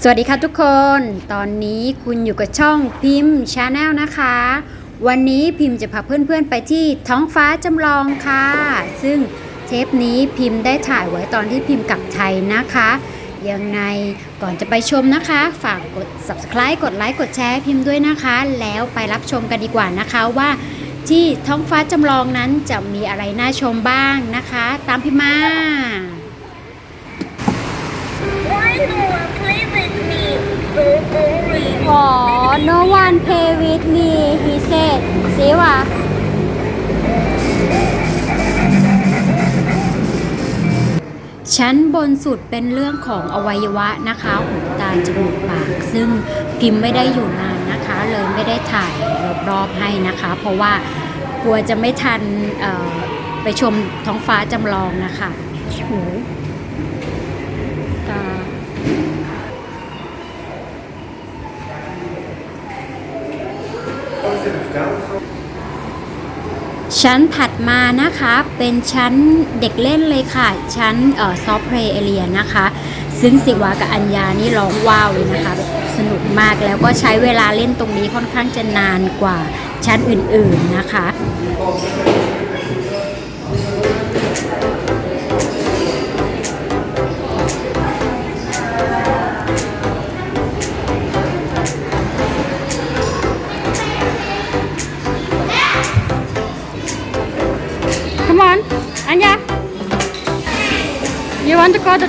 สวัสดีค่ะทุกคน ตอนนี้คุณอยู่กับช่องพิมพ์ชาแนลนะคะ วันนี้พิมพ์จะพาเพื่อนๆไปที่ท้องฟ้าจำลองค่ะ ซึ่งเทปนี้พิมพ์ได้ถ่ายไว้ตอนที่พิมพ์กลับไทยนะคะ ยังไงก่อนจะไปชมนะคะ ฝากกด subscribe กดไลค์กดแชร์พิมพ์ด้วยนะคะ แล้วไปรับชมกันดีกว่านะคะว่า ที่ท้องฟ้าจำลองนั้นจะมีอะไรน่าชมบ้างนะคะ ตามพิมพ์มา Why no one play with me? So boring. อ๋ อ no one play with me he said สิวะชั้นบนสุดเป็นเรื่องของอวัยวะนะคะหูตาจมูกปาก ซึ่งพิมพ์ไม่ได้อยู่นานนะคะ เลยไม่ได้ถ่ายรอบๆให้นะคะ เพราะว่ากลัวจะไม่ทันไปชมท้องฟ้าจำลองนะคะหู ชั้นถัดมานะคะเป็นชั้นเด็กเล่นเลยค่ะ ชั้นเอ่อซอฟต์เพลย์เอเรียนะคะ ซึ่งสิวากับอัญญานี่ร้องว้าวเลยนะคะสนุกมากแล้วก็ใช้เวลาเล่นตรงนี้ค่อนข้างจะนานกว่าชั้นอื่นๆนะคะ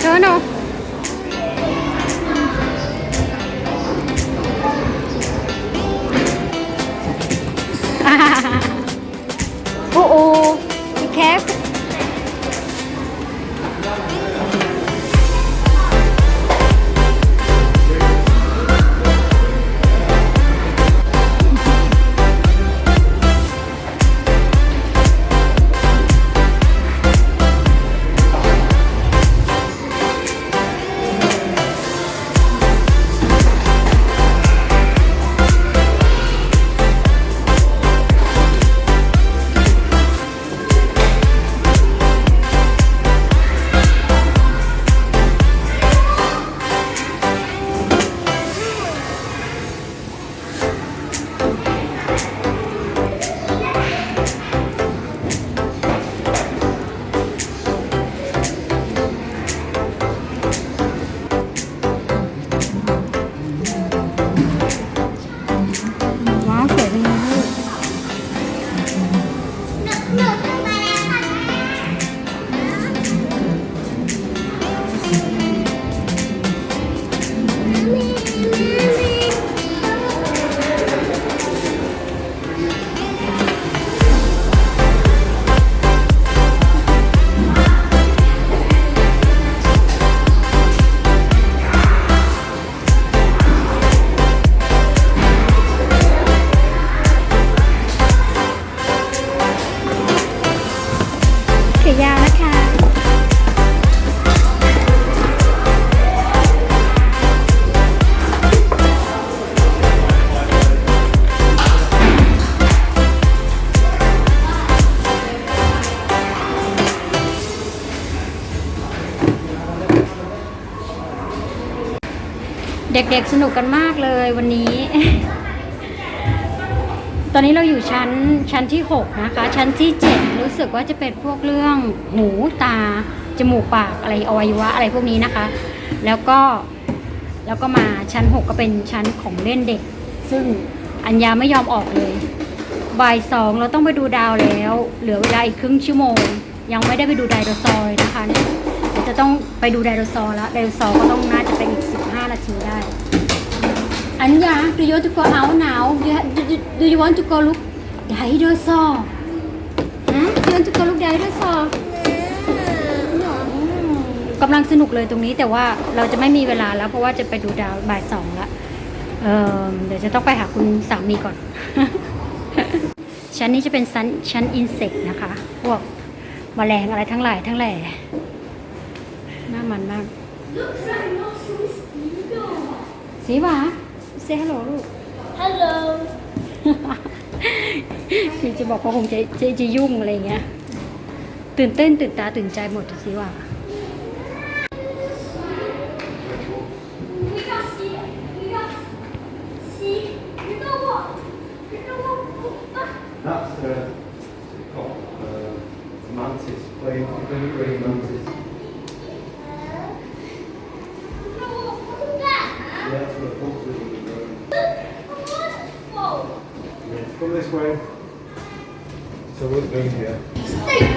want to เด็กๆสนุกกันมากเลยวันนี้ ตอนนี้เราอยู่ชั้นชั้นที่ 6 นะคะ ชั้นที่ 7 รู้สึกว่าจะเป็นพวกเรื่องหูตา จมูกปากอะไรอวัยวะอะไรพวกนี้นะคะ แล้วก็แล้วก็มาชั้น 6 ก็เป็นชั้นของเล่นเด็ก ซึ่งอัญญาไม่ยอมออกเลยบ่ายสองเราต้องไปดูดาวแล้ว เหลือเวลาอีกครึ่งชั่วโมง ยังไม่ได้ไปดูไดโนเสาร์นะคะเนี่ยจะต้องไปดูไดโนเสาร์แล้วไดโนเสาร์ก็ต้องน่าจะเป็นอีก15นาทีได้ Anya, do you want to go out now? Do you, do, do, do you want to go look dinosaur? Huh? Do you want to go look dinosaur? กำลังสนุกเลยตรงนี้แต่ว่าเราจะไม่มีเวลาแล้วเพราะว่าจะไปดูดาวบ่ายสองละเออเดี๋ยวจะต้องไปหาคุณสามีก่อน ชั้นนี้จะเป็นชั้นชั้นอินเสกนะคะ พวกแมลงอะไรทั้งหลายทั้งแหล่น่ามันมาก สีหวาเซ่ hello ลูก ฮัลโหคือจะบอกว่าคงจะจะจะยุ่งอะไรเงี้ย ตื่นเต้นตื่นตาตื่นใจหมดสีหวา那是，呃，满是，所以这个人满是。Way. So we're going here.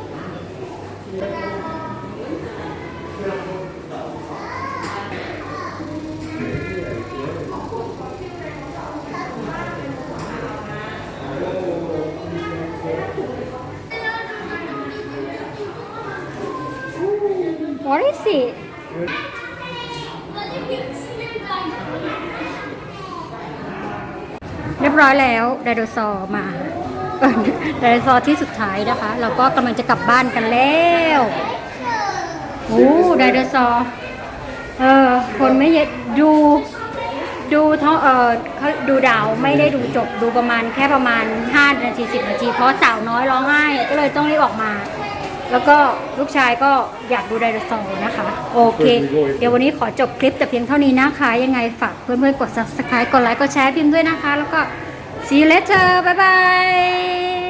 What is it เรียบร้อยแล้วไดโนเสาร์มาไดโนเสาร์ที่สุดท้ายนะคะ เราก็กำลังจะกลับบ้านกันแล้วโอ้ไดโนเสาร์เออคนไม่เยอะดู ดูท้องเออเขาดูดาวไม่ได้ดูจบดูประมาณแค่ประมาณ5นาที10นาทีเพราะสาวน้อยร้องไห้ก็เลยต้องรีบออกมา แล้วก็ลูกชายก็อยากดูไดโนเสาร์นะคะ โอเค เดี๋ยววันนี้ขอจบคลิปแต่เพียงเท่านี้นะคะ ยังไงฝากเพื่อนๆกด subscribe กดไลค์กดแชร์พิมพ์ด้วยนะคะ แล้วก็ see you later บ๊ายบาย